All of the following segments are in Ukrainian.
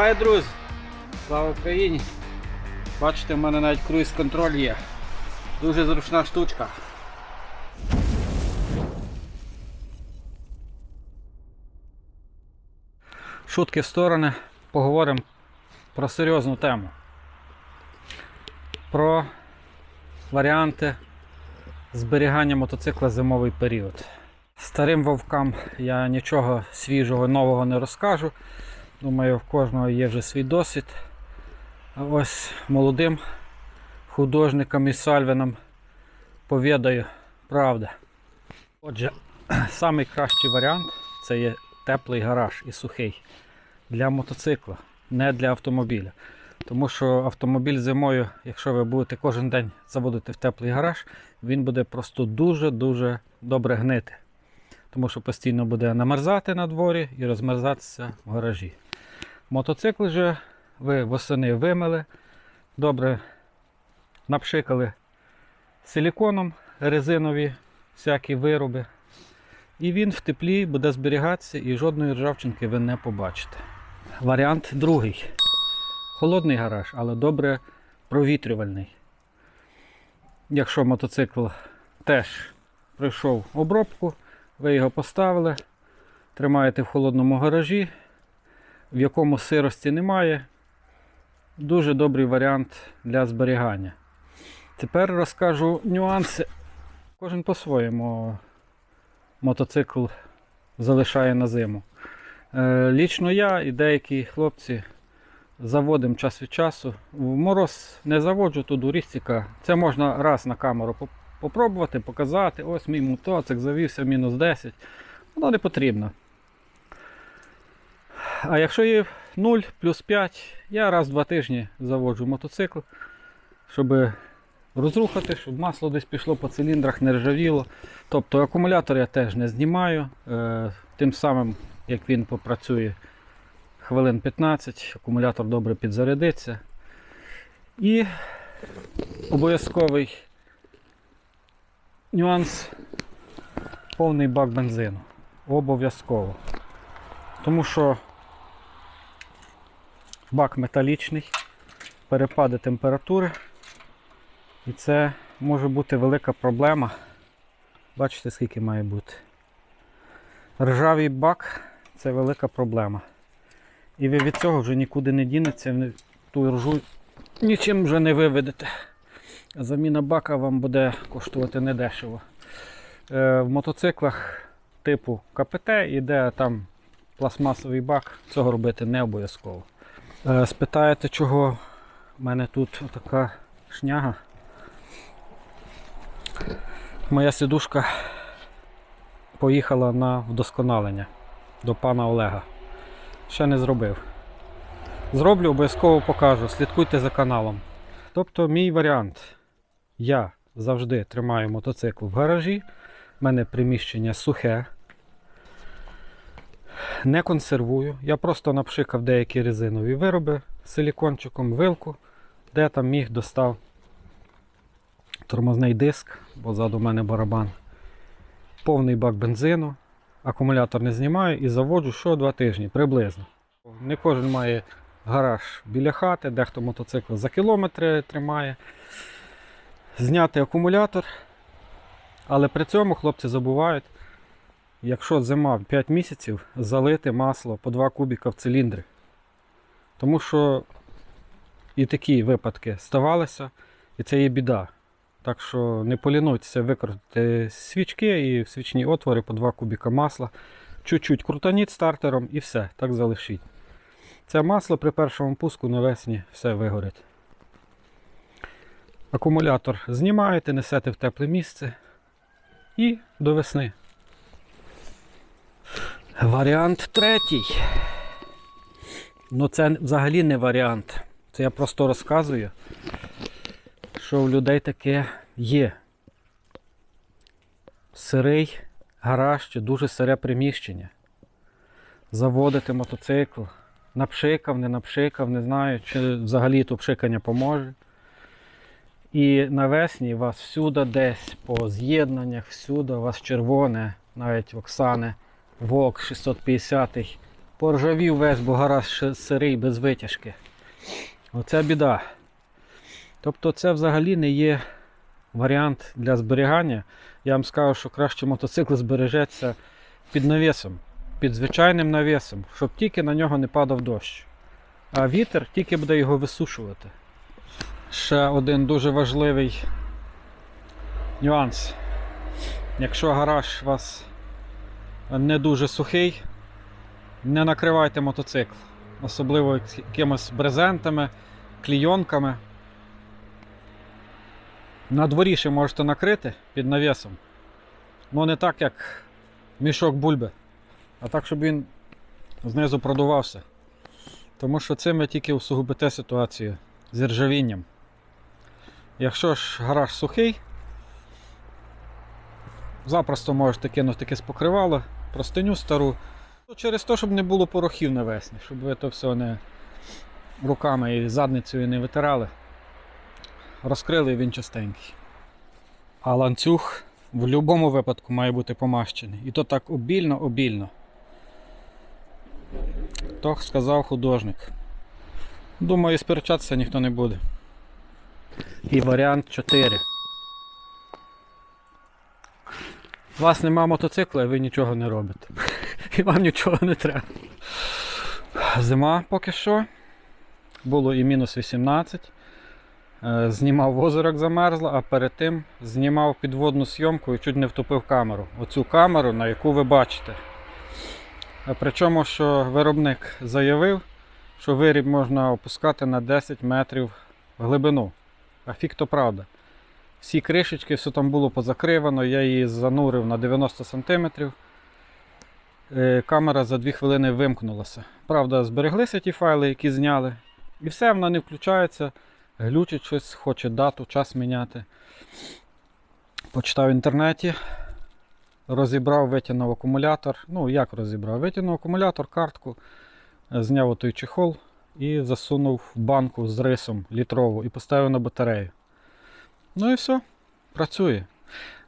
Вітаю, друзі! Слава Україні! Бачите, в мене навіть круїз контроль є. Дуже зручна штучка. Шутки в сторони, поговоримо про серйозну тему. Про варіанти зберігання мотоцикла зимовий період. Старим вовкам я нічого свіжого, нового не розкажу. Думаю, в кожного є вже свій досвід. А ось молодим художникам і сальвинам повідаю правда. Отже, самий кращий варіант це є теплий гараж і сухий для мотоцикла, не для автомобіля. Тому що автомобіль зимою, якщо ви будете кожен день заводити в теплий гараж, він буде просто дуже-дуже добре гнити. Тому що постійно буде намерзати на дворі і розмерзатися в гаражі. Мотоцикл же ви восени вимили, добре напшикали силіконом резинові всякі вироби. І він в теплі буде зберігатися і жодної ржавчинки ви не побачите. Варіант другий. Холодний гараж, але добре провітрювальний. Якщо мотоцикл теж пройшов обробку, ви його поставили, тримаєте в холодному гаражі, в якому сирості немає. Дуже добрий варіант для зберігання. Тепер розкажу нюанси. Кожен по-своєму мотоцикл залишає на зиму. Е, лічно я і деякі хлопці заводимо час від часу. В мороз не заводжу тут у рістіка. Це можна раз на камеру поп- попробувати, показати. Ось мій мотоцикл завівся мінус 10. Воно не потрібно. А якщо є 0 плюс 5, я раз в два тижні заводжу мотоцикл, щоб розрухати, щоб масло десь пішло по циліндрах, не ржавіло. Тобто акумулятор я теж не знімаю. Е, Тим самим, як він попрацює хвилин 15, акумулятор добре підзарядиться. І обов'язковий нюанс повний бак бензину. Обов'язково. Тому що бак металічний, перепади температури. І це може бути велика проблема. Бачите, скільки має бути. Ржавий бак це велика проблема. І ви від цього вже нікуди не дінеться, ту ржу нічим вже не виведете. Заміна бака вам буде коштувати недешево. Е, в мотоциклах типу КПТ іде там пластмасовий бак, цього робити не обов'язково. Е, спитаєте, чого в мене тут така шняга? Моя сидушка поїхала на вдосконалення до пана Олега. Ще не зробив. Зроблю, обов'язково покажу. Слідкуйте за каналом. Тобто, мій варіант. Я завжди тримаю мотоцикл в гаражі. У мене приміщення сухе. Не консервую. Я просто напшикав деякі резинові вироби силікончиком, вилку, де там міг достав тормозний диск, бо ззаду в мене барабан. Повний бак бензину, акумулятор не знімаю і заводжу що два тижні приблизно. Не кожен має гараж біля хати, дехто мотоцикл за кілометри тримає. Зняти акумулятор. Але при цьому хлопці забувають, якщо зима 5 місяців, залити масло по 2 кубіка в циліндри. Тому що і такі випадки ставалися, і це є біда. Так що не полінуйтеся використати свічки і свічні отвори по 2 кубіка масла. Чуть-чуть крутаніть стартером і все, так залишіть. Це масло при першому пуску навесні все вигорить. Акумулятор знімаєте, несете в тепле місце і до весни. Варіант третій. Ну це взагалі не варіант. Це я просто розказую, що в людей таке є. Сирий гараж чи дуже сире приміщення. Заводити мотоцикл. Напшикав, не напшикав, не знаю, чи взагалі то пшикання поможе. І навесні у вас всюди десь по з'єднаннях, всюди у вас червоне, навіть в Оксани, ВОК 650 Поржавів весь, бо гараж сирий без витяжки. Оце біда. Тобто це взагалі не є варіант для зберігання. Я вам скажу, що краще мотоцикл збережеться під навісом, під звичайним навісом, щоб тільки на нього не падав дощ. А вітер тільки буде його висушувати. Ще один дуже важливий нюанс. Якщо гараж у вас не дуже сухий, не накривайте мотоцикл. Особливо якимось брезентами, клійонками. На дворі ще можете накрити під навісом. Ну не так, як мішок бульби, а так, щоб він знизу продувався. Тому що цим ви тільки усугубите ситуацію з ржавінням. Якщо ж гараж сухий, запросто можете кинути якесь покривало, простиню стару. Ну, Через те, щоб не було порохів навесні, щоб ви то все не руками і задницею не витирали. Розкрили він чистенький. А ланцюг в будь-якому випадку має бути помащений. І то так обільно-обільно. То сказав художник. Думаю, сперечатися ніхто не буде. І варіант 4. У вас нема мотоцикла, і ви нічого не робите. І вам нічого не треба. Зима поки що. Було і мінус 18. Е, Знімав в озеро, замерзло, а перед тим знімав підводну зйомку і чуть не втопив камеру. Оцю камеру, на яку ви бачите. Причому, що виробник заявив, що виріб можна опускати на 10 метрів глибину. А фік то правда. Всі кришечки, все там було позакривано, я її занурив на 90 см. Камера за 2 хвилини вимкнулася. Правда, збереглися ті файли, які зняли. І все, вона не включається, глючить щось, хоче дату, час міняти. Почитав в інтернеті, розібрав, витягнув акумулятор. Ну, як розібрав? Витягнув акумулятор, картку, е, зняв той чехол і засунув в банку з рисом літрову і поставив на батарею. Ну і все, працює.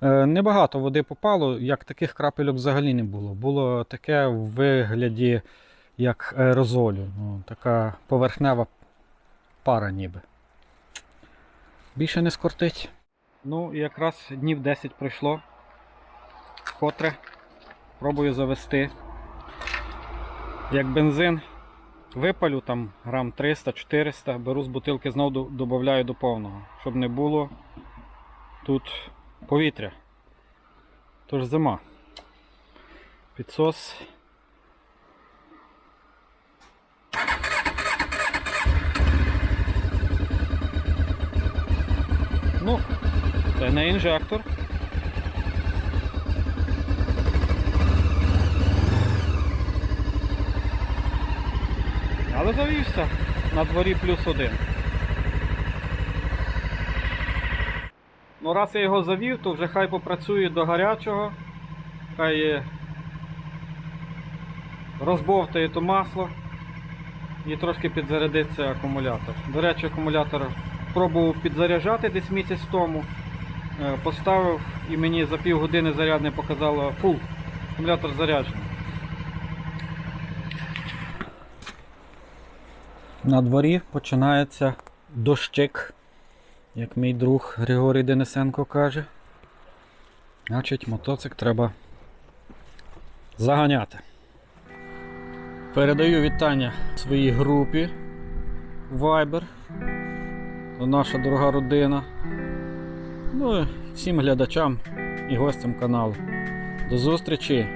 Е, Небагато води попало, як таких крапельок взагалі не було. Було таке в вигляді як аерозолю. Ну, така поверхнева пара ніби. Більше не скортить. Ну, якраз днів 10 пройшло. Котре пробую завести. Як бензин випалю там грам 300-400, беру з бутилки знову додаю до повного, щоб не було тут повітря. Тож зима. Підсос. Ну, це не інжектор. Але завівся на дворі плюс один. Ну, раз я його завів, то вже хай попрацює до гарячого, хай розбовтає то масло і трошки підзарядиться акумулятор. До речі, акумулятор пробував підзаряджати десь місяць тому. Е, Поставив і мені за півгодини зарядне показало фул. Акумулятор заряджений. На дворі починається дощик, як мій друг Григорій Денисенко каже. Значить, мотоцик треба заганяти. Передаю вітання своїй групі Viber. Наша дорога родина. Ну і всім глядачам і гостям каналу. До зустрічі!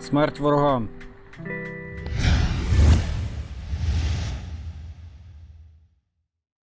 Смерть ворогам!